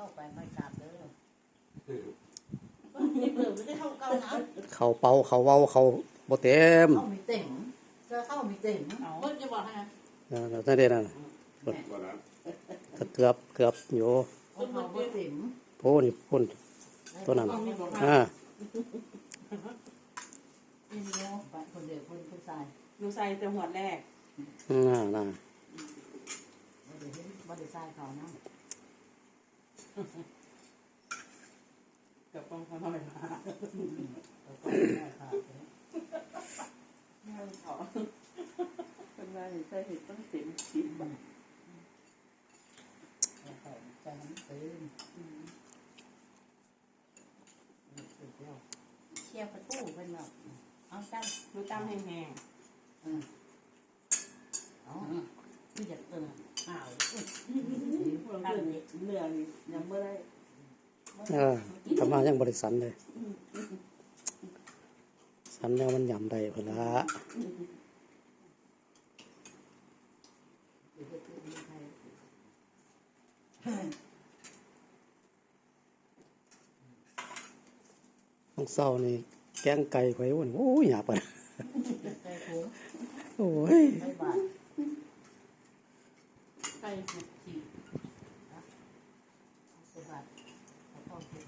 เข้าไปไม่กลับเด้อนี่เปิดไม่ได้เข้าเก่านะเขาเป่าเขาเว้าเขาบ่เต็มเข้ามีเต็มเจอเข้ามีเต็มเพิ่นจะบอกให้นะนั่นนั่นเด้นั่นว่าแล้วก็เกือบเกือบอยู่เพิ่นบอกว่าเต็มโอ้นี่พุ่นตัวนั้นอ่านี่เดียวไปคนเดียวคนผู้ชายหนูใส่แต่หัวแรกน่าน่าบ่ได้เห็นบ่ได้ชายเขานะเกับกองเขาทำไมมาแล้วก็ไม่ได้ค่ะไม่ขอเป็นไรใส่เห็ดต้องเต็มสิบบาทแล้วก็ใจมันเต็มเชียร์ประตูเพิ่นบอกเอาจังหนูตามแห้งอืมเอาที่จะเอออ้าวตั้งเนื้อนี่ยังไม่ได้เออทำมายังบริสันเลยสันแล้วมันยำได้พุ่นละต้องเศร้านี่แกงไก่ไว้วุ่นโอ้ยหยาบไปใจ ถุงโอ้ยไม่บาดไก่จีสบายแล้วก็เก็บ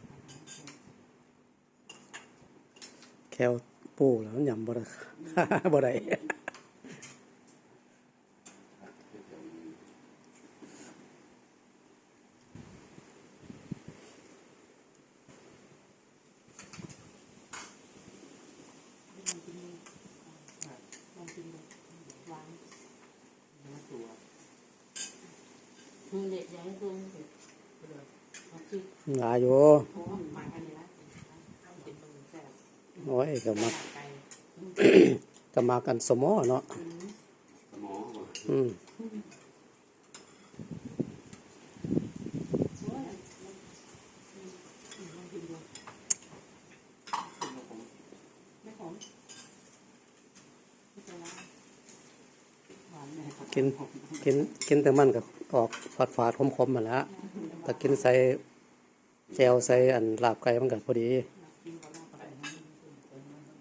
แควปูแล้วมันยำบ่ได้ บ่ได้ ลองกินดูวาง เนื้อตัว มือเด็กยังคงเด็กเลยเอาที่ หลายอยู่โอ้หมักอันนี้นะทำเป็นมือแซ่บโอ้ยก็มักไก่ก็มากันสมอเนาะอืม สมองว่ะ อืม โอ้ยอืมอืมลองกินดูไม่ขมไม่เป็นไรหวานแน่ กินกินกินแต่มันก็ออกฝาดฝาดๆคมๆมาแล้วแต่กินใส่แจวใส่อันลาบไก่มันก็พอดี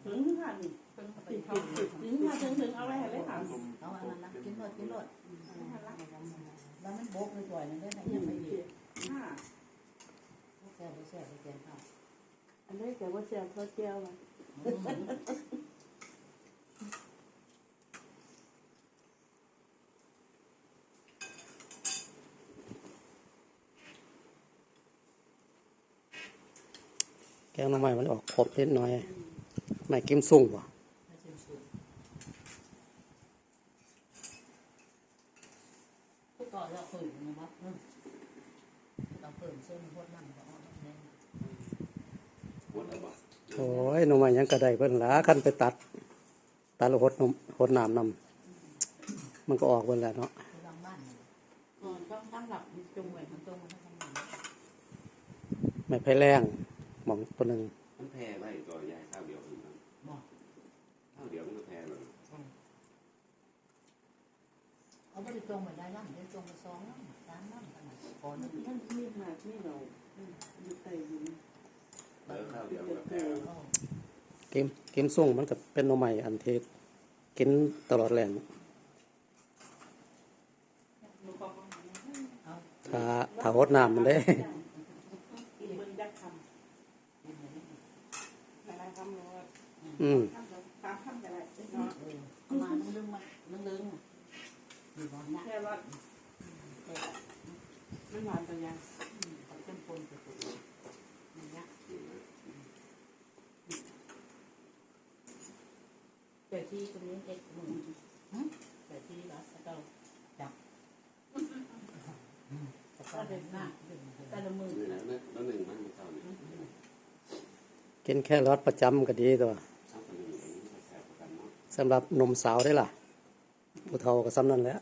ถึงค่ะนี่ถึงเขาถึงค่ะถึงถึงเอาไว้ให้เลยค่ะเอาอันนั้นนะกินรสกินรสแล้วมันโบกไปจ่อยนึงได้ไหมยังไม่ดีค่ะแซ่บแซ่บไปแกงข้าวอันนี้แต่ว่าเสียบเขาเจียวนะ งหน้ำไม้มันออกขบนิดหน่อยไม่กิมสุ่งว่ะไม่ใช่สูตรผู้ก่อเราฝืนนะครับเราฝืนเส้นพดน้ำก็ออกแน่หมดแล้วบ่โอ้ยหน้ำไม้หยังก็ได้เพิ่นหลาคันไปตัด ตัดแล้วหดนมหดน้ำนำมันก็ออกเบิ่นแหล้วเนาะที่หลังบ้านก่อนต้องตั้งหลับจงไว้มันตรงมาทางไหนไม่ไผแรงห มองตัวหนึงมันแพ้ไว้ตัวใหญ่ข้าวเดียวถึงนั้นบอกข้าวเดียวมันก็แพ้เลยเขาไม่ได้ตรงเหมือนได้ล่ำได้ตรงมาสองล่ำสามล่ำขนาดก่อนท่านที่หาที่เราอยู่ใต้ดินเออข้าวเดียวมันก็แพ้กิมกิมสุ่งมันก็เป็นหน้ำไม้อันที่กินตลอดแรงลูกก็ถ้าถ้าหดน้ำมันได้ กินเบิ้งยักษ์คำหลายๆคำเลยว่า อืมตามคำอะไรเนาะเอามานึ่งลึงมานึ่งลึงอยู่บนนะแค่ว่ามันหวานตัวยังเขาเข้มข้นสุดๆอย่างเงี้ยแต่ที่ตรงนี้เอ็กมึงแต่ที่รัฐเราจับก็เดินหน้าแต่ละมือนี่นหนึ่งมันข้าวนี่กินแค่รสประจำก็ดีตัว สำหรับหนุ่มสาวได้ล่ะผู้เฒ่าก็ซ้ำนั่นแหละ